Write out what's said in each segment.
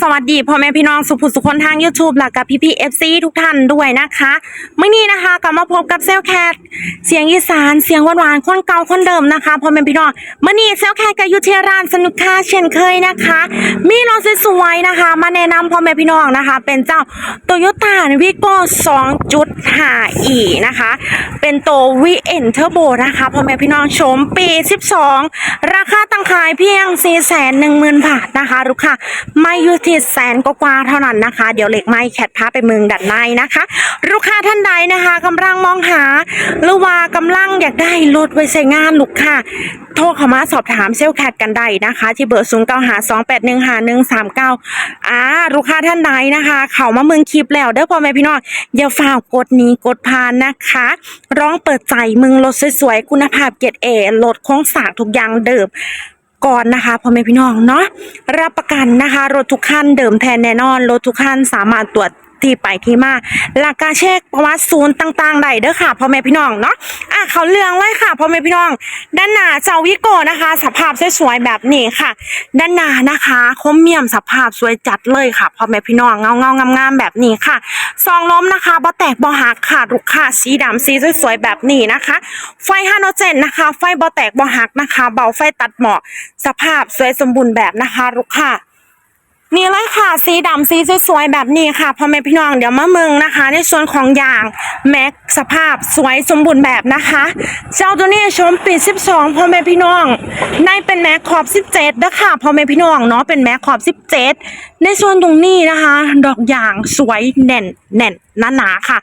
สวัสดีพ่อแม่พี่น้องสุภุสุคนทาง YouTube และกับพี่พีเอฟซีทุกท่านด้วยนะคะเมื่อนี้นะคะกลับมาพบกับเซลแคทเสียงอีสานเสียงหวานๆคนเก่าคนเดิมนะคะพ่อแม่พี่น้องเมื่อนี้เซลแคทกับยูเทียรานสนุกค่าเช่นเคยนะคะ มีรถสวยๆนะคะ มาแนะนำพ่อแม่พี่น้องนะคะ เป็นเจ้าโตโยต้าวิโก้2.5 e นะคะ เป็นโตวีเอ็นเทอร์โบนะคะพ่อแม่พี่น้องชมปี 12 ราคาตั้งขายเพียง410,000 บาทนะคะลูกค้าไม่ยูที่แสนกว่าเท่านั้นนะคะ เดี๋ยวเหล็กไม้แคทพาไปเมืองดัดในนะคะ ลูกค้าท่านใดนะคะกำลังมองหาหรือว่ากำลังอยากได้รถไว้ใช้งานลูกค้าโทรเข้ามาสอบถามเซลลแคทกันได้นะคะ ที่เบอร์0 9 5 2 8 1 5 1 3 9อ่าลูกค้าท่านใดนะคะ เข้ามาเมืองคลิปแล้วเด้อพ่อแม่พี่น้องอย่าฝ่ากกดนี้กดพานนะคะ ร้องเปิดใจมึงรถสวยๆคุณภาพเกรดเอรถโค้งสางทุกอย่างเดิม ก่อนนะคะพ่อแม่พี่น้องเนาะรับประกันนะคะรถทุกคันเดิมแทนแน่นอนรถทุกคันสามารถตรวจ ที่ไปที่มาหลักการเช็คประวัติศูนย์ต่างๆได้เด้อค่ะพ่อแม่พี่น้องเนาะอะเขาเรื่องเลยค่ะพ่อแม่พี่น้อง ด้านหน้าเจ้าวิโก้นะคะ สภาพสวยๆแบบนี้ค่ะ ด้านหน้านะคะคมเมี่ยมสภาพสวยจัดเลยค่ะพ่อแม่พี่น้องเงาเงางามๆแบบนี้ค่ะซองล้มนะคะบ่แตกบ่หักค่ะลูกค้าสีดำสีสวยๆแบบนี้นะคะ ไฟฮาโนเจนนะคะ ไฟบ่แตกบ่หักนะคะ เบาไฟตัดหมอกสภาพสวยสมบูรณ์แบบนะคะลูกค้า นี่เลยค่ะ สีดำสีสวยๆแบบนี้ค่ะพ่อแม่พี่น้องเดี๋ยวมาเมืองนะคะ ในส่วนของยางแม็กสภาพสวยสมบูรณ์แบบนะคะ เจ้าตัวนี้ชมปี12พ่อแม่พี่น้องในเป็นแม็กขอบ17นะคะพ่อแม่พี่น้องเนาะเป็นแม็กขอบ17 ในส่วนตรงนี้นะคะ ดอกยางสวยแน่นแน่นหนาๆค่ะ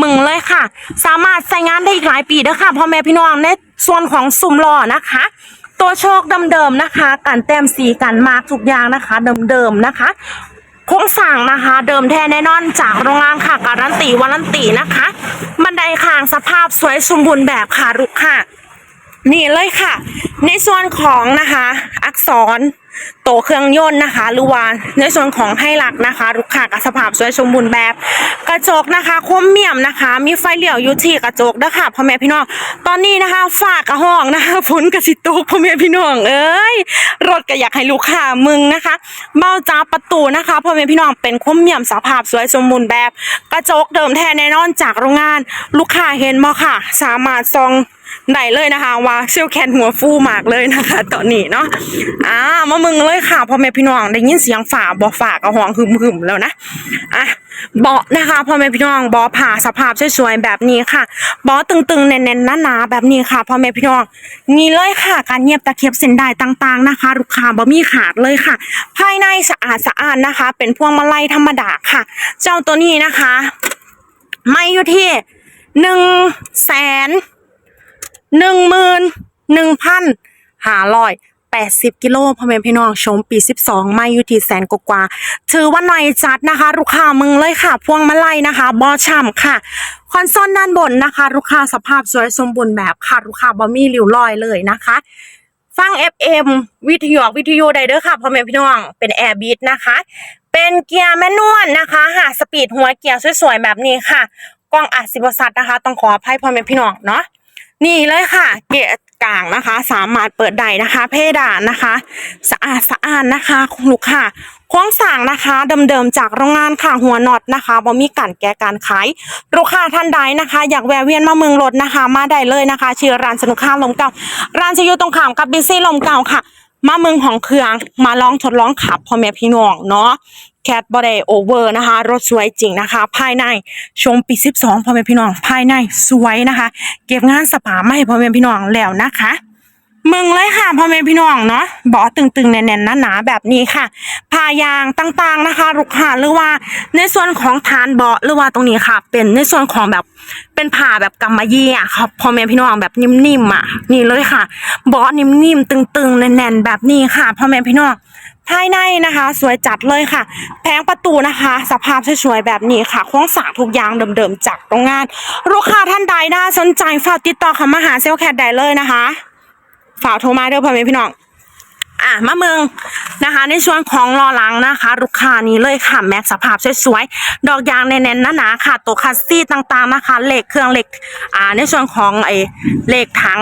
มึงเลยค่ะ สามารถใช้งานได้อีกหลายปีเด้อค่ะพ่อแม่พี่น้องในส่วนของซุ้มล้อนะคะ ตัวโชคเดิมๆนะคะ การแต้มสีการมาร์กทุกอย่างนะคะเดิมๆนะคะโคงสั่งนะคะ เดิมแท้แน่นอนจากโรงงานค่ะการันตีวารันตีนะคะ บันไดข้างสภาพสวยสมบูรณ์แบบค่ะลูกค่ะ นี่เลยค่ะ ในส่วนของนะคะ อักษร โตเครื่องยนต์นะคะ หรือว่าในส่วนของให้หลักนะคะลูกค้ากับสภาพสวยสมบูรณ์แบบ กระจกนะคะคมเมี่ยมนะคะ มีไฟเลี้ยวยู่ที่กระจกด้วยค่ะพ่อแม่พี่น้อง ตอนนี้นะคะฝากกระห้องนะคะฝนกระสิตกพ่อแม่พี่น้องเอ้ยรถก็อยากให้ลูกค้ามึงนะคะเบ้าจ้าประตูนะคะพ่อแม่พี่น้องเป็นคมเมี่ยมสภาพสวยสมบูรณ์แบบ กระจกเดิมแท้แน่นอนจากโรงงาน ลูกค้าเห็นมอค่ะ สามารถซอง ได้เลยนะคะว่าเซลแคนหัวฟูมากเลยนะคะ ตอนนี้เนาะอ่ามามึงเลยค่ะพ่อแม่พี่น้องได้ยินเสียงฝ่าบอฝ่ากระหองหึมหึมๆแล้วนะอะเบาะนะคะพ่อแม่พี่น้องเบาะผ่าสภาพสวยๆแบบนี้ค่ะเบาะตึงๆแน่นๆหนาๆแบบนี้ค่ะพ่อแม่พี่น้องนี่เลยค่ะการเงียบตะเข็บเส้นได้ต่างๆนะคะลูกค้าบ่มีขาดเลยค่ะ ภายในสะอาดสะอาดนะคะ เป็นพวงมาลัยธรรมดาค่ะ เจ้าตัวนี้นะคะ ไม่อยู่ที่หนึ่งแสน หนึ่งหมื่นหนึ่งพันหาร้อยแปดสิบกิโลพ่อแม่พี่น้องชมปีสิบสองไม่อยู่ที่แสนกว่าถือว่าหน่อยจัดนะคะ ลูกค้ามึงเลยค่ะ พวงมาลัยนะคะบอช่ำค่ะ คอนโซลด้านบนนะคะ ลูกค้าสภาพสวยสมบูรณ์แบบค่ะลูกค้าบอมี่ริ้วรอยเลยนะคะฟัง FM วิทยุวิทยุไดเด้อค่ะพ่อแม่พี่น้องเป็นแอร์บีทนะคะ เป็นเกียร์แมนนวลนะคะหาสปีดหัวเกียร์สวยๆแบบนี้ค่ะ กล้องอัดสิบสัตนะคะ ต้องขออภัยพ่อแม่พี่น้องเนาะ นี่เลยค่ะ เกะกลางนะคะ สามารถเปิดได้นะคะ เพดานนะคะ สะอาดสะอาดนะคะลูกค่ะโครงสร้างนะคะเดิมๆจากโรงงานค่ะหัวน็อตนะคะบ่มีการแก้การขายลูกค้าท่านใดนะคะ อยากแวะเวียนมาเมืองรถนะคะ มาได้เลยนะคะชื่อร้านสนุกข้าวลมเก่า ร้านจะอยู่ตรงข้ามกับบิซี่ลมเก่าค่ะ มาเมืองของเครื่องมาลองทดลองขับพ่อแม่พี่น้องเนาะ แคทบอดี้โอเวอร์นะคะรถสวยจริงนะคะ ภายในชมปี12พ่อแม่พี่น้องภายในสวยนะคะ เก็บงานสปาไมาให้พ่อแม่พี่น้องแล้วนะคะมึงเลยค่ะพ่อแม่พี่น้องเนาะเบาตึงๆแน่นๆหนาๆแบบนี้ค่ะผ้ายางต่างๆนะคะลูกค้าหรือว่าในส่วนของฐานเบาะหรือว่าตรงนี้ค่ะ เป็นในส่วนของแบบเป็นผ้าแบบกำมะหยี่อะครับพ่อแม่พี่น้องแบบนิ่มๆอะนี่เลยค่ะเบาะนิ่มๆตึงๆแน่นๆแบบนี้ค่ะพ่อแม่พี่น้อง ภายในนะคะ สวยจัดเลยค่ะ แผงประตูนะคะ สภาพสวยๆแบบนี้ค่ะโค้งสากทุกอย่างเดิมๆจากโรงงาน ลูกค้าท่านใดน่าสนใจฝากติดต่อคำมาหาเซลลแคทได้เลยนะคะ ฝากโทรมาเด้อพ่อแม่พี่น้อง อะมาเมืองนะคะ ในส่วนของล้อหลังนะคะ ลูกค้านี้เลยค่ะแม็กสภาพสวยๆดอกยางแน่นๆหนาๆค่ะตัวคัสซี่ต่างๆนะคะเหล็กเครื่องเหล็กอ่าในส่วนของไอ้เหล็กถัง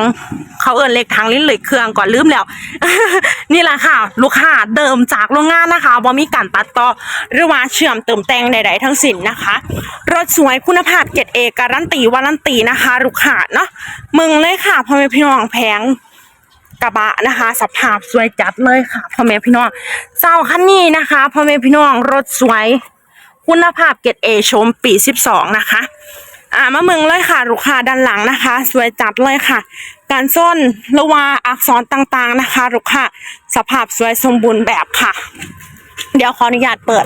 เขาเอิ้นเหล็กถังลิ้นเหล็กเครื่องก่อนลืมแล้ว นี่แหละค่ะ ลูกค้าเดิมจากโรงงานนะคะบ่มีการตัดต่อหรือว่าเชื่อมเติมแต่งใดๆทั้งสิ้นนะคะรถสวยคุณภาพเกรดเอการันตีวารันตีนะคะ ลูกค้าเนาะมึงเลยค่ะพ่อแม่พี่น้องแพง กระบะนะคะสภาพสวยจัดเลยค่ะพ่อแม่พี่น้องเจ้าคันนี้นะคะพ่อแม่พี่น้องรถสวย คุณภาพเกรดเอชมปีสิบสองนะคะ อ่ามาเมืองเลยค่ะลูกค้าด้านหลังนะคะ สวยจัดเลยค่ะ การส้นหรือว่าอักษรต่างๆนะคะลูกค้าสภาพสวยสมบูรณ์แบบค่ะ เดี๋ยวขออนุญาตเปิด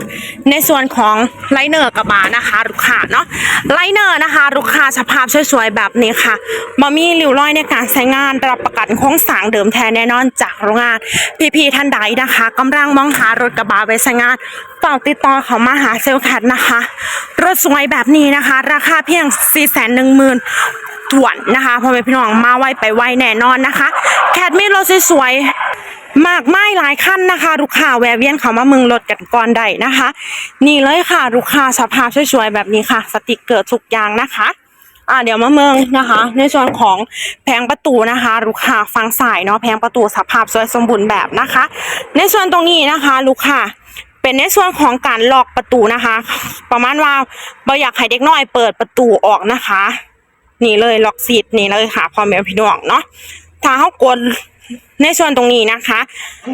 ในส่วนของไลเนอร์กระบะนะคะลูกค้าเนาะไลเนอร์นะคะลูกค้าสภาพสวยๆแบบนี้ค่ะมามีริ้วรอยในการใช้งานรับประกันโครงสร้างเดิมแท้แน่นอนจากโรงงาน พี่ๆท่านใดนะคะกำลังมองหารถกระบะไว้ใช้งานต่องติดต่อเขามาหาเซลล์แคทนะคะ รถสวยแบบนี้นะคะ ราคาเพียง 4 1 0 0 0 0ถ่วนนะคะพ่อแม่พี่น้องมาไวไปไวแน่นอนนะคะ แคทมีรถสวย มากไม่หลายขั้นนะคะลูกค้าแวะเวียนเขามาเมืองรถกันก่อนได้นะคะ นี่เลยค่ะลูกค้าสภาพสวยๆแบบนี้ค่ะ สติกเกอร์ทุกอย่างนะคะอ่าเดี๋ยวมาเมืองนะคะ ในส่วนของแผงประตูนะคะ ลูกค้าฟังสายเนาะแผงประตูสภาพสวยสมบูรณ์แบบนะคะ ในส่วนตรงนี้นะคะ ลูกค้าเป็นในส่วนของการล็อกประตูนะคะ ประมาณว่าเราอยากให้เด็กน้อยเปิดประตูออกนะคะ นี่เลยล็อกซีดนี่เลยค่ะพอแม่พี่น้องเนาะถ้าเขากด ในส่วนตรงนี้นะคะ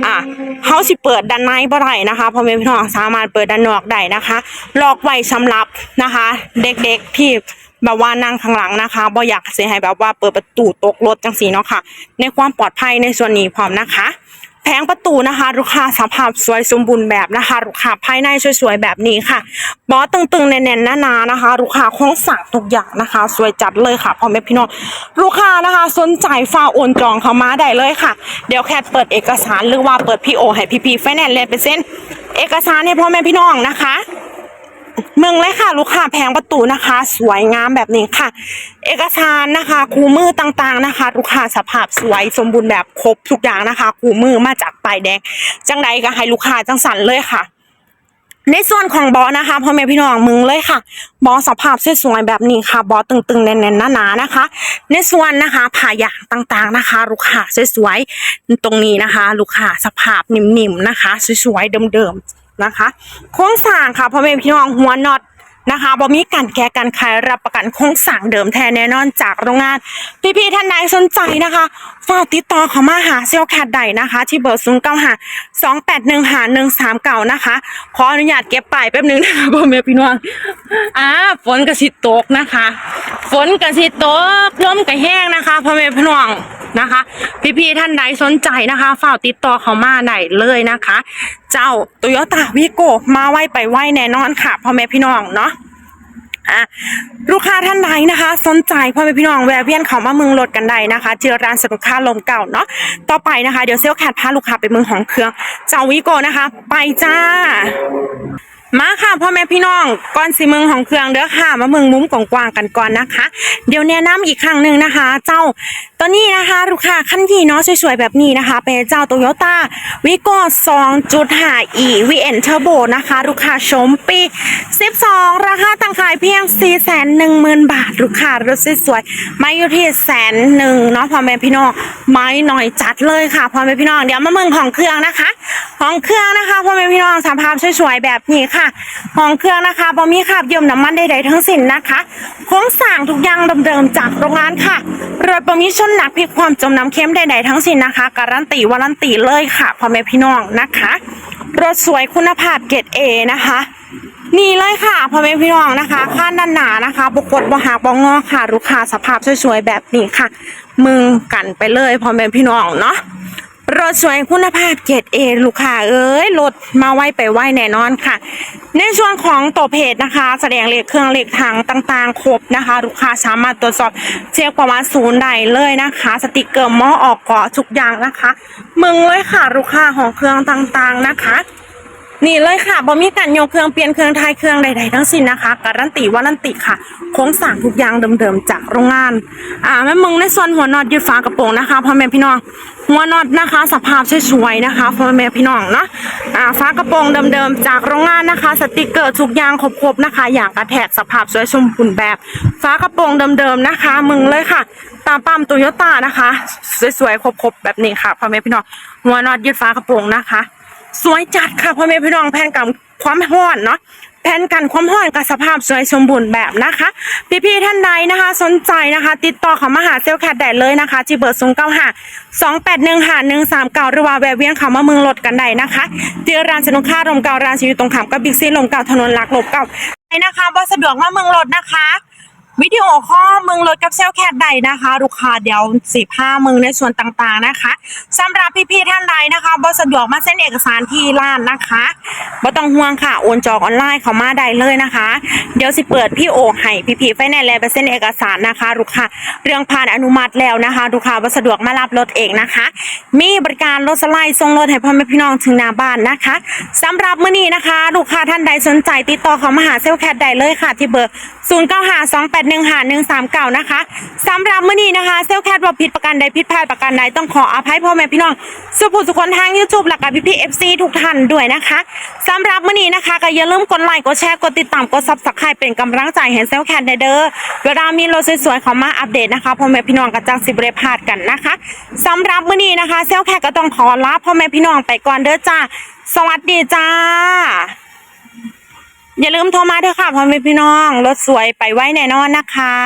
อะเขาสิเปิดด้านในบ่ได้นะคะพ่อแม่พี่น้องสามารถเปิดด้านนอกได้นะคะลอกไว้สำหรับนะคะ เด็กๆที่แบบว่านั่งข้างหลังนะคะบ่อยากเสียให้แบบว่าเปิดประตูตกรถจังสีเนาะค่ะ ในความปลอดภัยในส่วนนี้พร้อมนะคะ แผงประตูนะคะ ลูกค้าสภาพสวยสมบูรณ์แบบนะคะ ลูกค้าภายในสวยๆแบบนี้ค่ะบอสตึงๆแน่นๆหนาๆนะคะ ลูกค้าโครงสั่งทุกอย่างนะคะ สวยจัดเลยค่ะพ่อแม่พี่น้องลูกค้านะคะสนใจฝากโอนจองเข้ามาได้เลยค่ะ เดี๋ยวแค่เปิดเอกสารหรือว่าเปิดพีโอให้พี่ๆแฟแนนเลยเป็นเส้น เอกสารให้พ่อแม่พี่น้องนะคะ เมืองเลยค่ะ ลูกค้าแพงประตูนะคะ สวยงามแบบนี้ค่ะ เอกสารนะคะคู่มือต่างๆนะคะ ลูกค้าสภาพสวยสมบูรณ์แบบครบทุกอย่างนะคะคู่มือมาจากปลายแดง จังใดก็ให้ลูกค้าจังสันเลยค่ะในส่วนของบอสนะคะพ่อแม่พี่น้องมึงเลยค่ะ บอสสภาพสวยๆแบบนี้ค่ะ บอสตึงๆแน่นๆหนาๆนะคะ ในส่วนนะคะผ่ายางต่างๆนะคะ ลูกค้าสวยๆตรงนี้นะคะ ลูกค้าสภาพนิ่มๆนะคะ สวยๆเดิมๆ นะคะโครงสร้างค่ะพ่อแม่พี่น้องหัวน็อตนะคะบ่มีการแก้การขายรับประกันโครงสร้างเดิมแท้แน่นอนจากโรงงาน พี่ๆท่านใดสนใจนะคะฝากติดต่อเขามาหาเซลแคดใดนะคะ ที่เบอร์ศูนย์เก้าห้าสองแปดหนึ่งหาหนึ่งสามเก่านะคะ ขออนุญาตเก็บไปายแป๊บหนึงนะคะพ่อแม่พี่น้องอ่าฝนกระสิตกนะคะ ฝนกระสิตกลมกระแห้งนะคะพ่อแม่พี่น้องนะคะ พี่ๆท่านใดสนใจนะคะฝากติดต่อเขามาได้เลยนะคะ เจ้าโตโยต้าวีโก้มาไหวไปไหวแน่นอนค่ะพ่อแม่พี่น้องเนาะอะลูกค้าท่านใดนะคะ สนใจพ่อแม่พี่น้องแวะเวียนเขามาเมืองรถกันได้นะคะที่ร้านสนุกค่าลมเก่าเนาะต่อไปนะคะ เดี๋ยวเซลลแคทพาลูกค้าไปเมืองของเครื่องเจ้าวิโกนะคะ ไปจ้า มาค่ะพ่อแม่พี่น้องก่อนสิเมืองของเครื่องเด้อค่ะ มาเมืองมุ้มกว้างๆกันก่อนนะคะ เดี๋ยวแนะนำอีกครั้งหนึ่งนะคะ เจ้าตัวนี้นะคะลูกค้าคันที่เนาะสวยๆแบบนี้นะคะ เป็นเจ้าโตโยต้าวิโก้2.5 e VN Turbo นเทอร์โบนะคะ ลูกค้าชมปี12ราคาตั้งขายเพียง410,000บาท ลูกค้ารถสวยๆไม่อยู่ที่แสนหนึ่งเนาะพ่อแม่พี่น้องไม่หน่อยจัดเลยค่ะพ่อแม่พี่น้องเดี๋ยวมาเมืองของเครื่องนะคะ ของเครื่องนะคะพ่อแม่พี่น้องสภาพสวยๆแบบนี้ค่ะของเครื่องนะคะบ่มีคราบเยิมน้ำมันใดๆทั้งสิ้นนะคะโครงสร้างทุกอย่างเดิมๆจากโรงงานค่ะรถบ่มีชนหนักพิกความจมน้ำเค็มใดๆทั้งสิ้นนะคะ การันตีวารันตีเลยค่ะพ่อแม่พี่น้องนะคะรถสวยคุณภาพเกรดเอนะคะนี่เลยค่ะพ่อแม่พี่น้องนะคะข้านด้านหนานะคะบกดบหักบงอค่ะลูกค้าสภาพสวยๆแบบนี้ค่ะ มึงกันไปเลยพ่อแม่พี่น้องเนาะ รถสวยคุณภาพเกรดเอลูกค้าเอ้ยรถมาไวไปไวแน่นอนค่ะ ในส่วนของตัวเพจนะคะ แสดงเลขเครื่องเลขทางต่างๆ ครบนะคะ ลูกค้าสามารถตรวจสอบเช็คประวัติศูนย์ใดเลยนะคะ สติกเกอร์หมอออกเกาะทุกอย่างนะคะ มึงเลยค่ะลูกค้าของเครื่องต่างๆนะคะ นี่เลยค่ะบ่มีการโยกเครื่องเปลี่ยนเครื่องทายเครื่องใด ๆ ทั้งสิ้นนะคะ การันตีวารันตีค่ะโครงสร้างทุกอย่างเดิมๆจากโรงงาน อ่าแม่มึงในส่วนหัวน็อตยึดฝากระโปรงนะคะพ่อแม่พี่น้องหัวน็อตนะคะ สภาพสวยๆนะคะพ่อแม่พี่น้องเนาะอ่าฝากระโปรงเดิมๆจากโรงงานนะคะ สติกเกอร์ทุกอย่างครบๆนะคะ อย่างกระแทกสภาพสวยชมพูนแบบฝากระโปรงเดิมๆนะคะ มึงเลยค่ะ ตามปั๊มโตโยต้านะคะ สวยๆครบๆแบบนี้ค่ะพ่อแม่พี่น้องหัวน็อตยึดฝากระโปรงนะคะ สวยจัดค่ะพ่อแม่พี่น้องแผ่นกันความร้อนเนาะแผ่นกันความร้อนกับสภาพสวยสมบูรณ์แบบนะคะ พี่ๆท่านใดนะคะ สนใจนะคะ ติดต่อเขามาหาเซลแคทได้เลยนะคะที่เบอร์ศูนย์เก้าห้าสองแปดหนึ่งห้าหนึ่งสามเก้าหรือว่าแวะเวียนเขามาเมืองรถกันได้นะคะที่ร้านสนุกค่ารมเก่าร้านชีวิตรงขามกับบิ๊กซีลมเก่าถนนหลักลบเก่าไปนะคะบ่สะดวกมาเมืองรถนะคะ วิดีโอข้อมึงลดกับเซลแคทใดนะคะลูกค้าเดี๋ยวสิผ้ามึงในส่วนต่างๆนะคะสำหรับพี่ๆท่านใดนะคะบ่สะดวกมาเส้นเอกสารที่ร้านนะคะบ่ต้องห่วงค่ะโอนจองออนไลน์เขามาได้เลยนะคะ เดี๋ยวสิเปิดพี่โอให้พี่ๆไฟแนนซ์แล้วไปเส้นเอกสารนะคะลูกค้าเรื่องผ่านอนุมัติแล้วนะคะลูกค้าบ่สะดวกมารับรถเองนะคะ มีบริการรถสไลด์ส่งรถให้พ่อแม่พี่น้องถึงหน้าบ้านนะคะสำหรับมื้อนี้นะคะ ลูกค้าท่านใดสนใจติดต่อเขามาหาเซลแคทได้เลยค่ะ ที่เบอร์0952815139นึ่งหาหนึ่งสามเก่านะคะสำหรับมื้อนี้นะคะเซลแคทว่าผิดประกันใดผิดพลาดประกันใดต้องขออภัยพ่อแม่พี่น้องสุภุสุคนทาง YouTube และกับพี่พี่ FC ทุกท่านด้วยนะคะสำหรับมื้อนี้นะคะก็อย่าลืมกดไลค์กดแชร์กดติดตามกด Subscribe เป็นกำลังใจให้เซลแคทได้เด้อเวลามีรถสวยๆเขามาอัปเดตนะคะพ่อแม่พี่น้องก็จังสิบเรพาดกันนะคะสำหรับมื้อนี้นะคะเซลแคทก็ต้องขอลาพ่อแม่พี่น้องไปก่อนเด้อจ้าสวัสดีจ้า อย่าลืมโทรมาเถอะค่ะพ่อแม่พี่น้อง รถสวยไปไว้แน่นอนนะคะ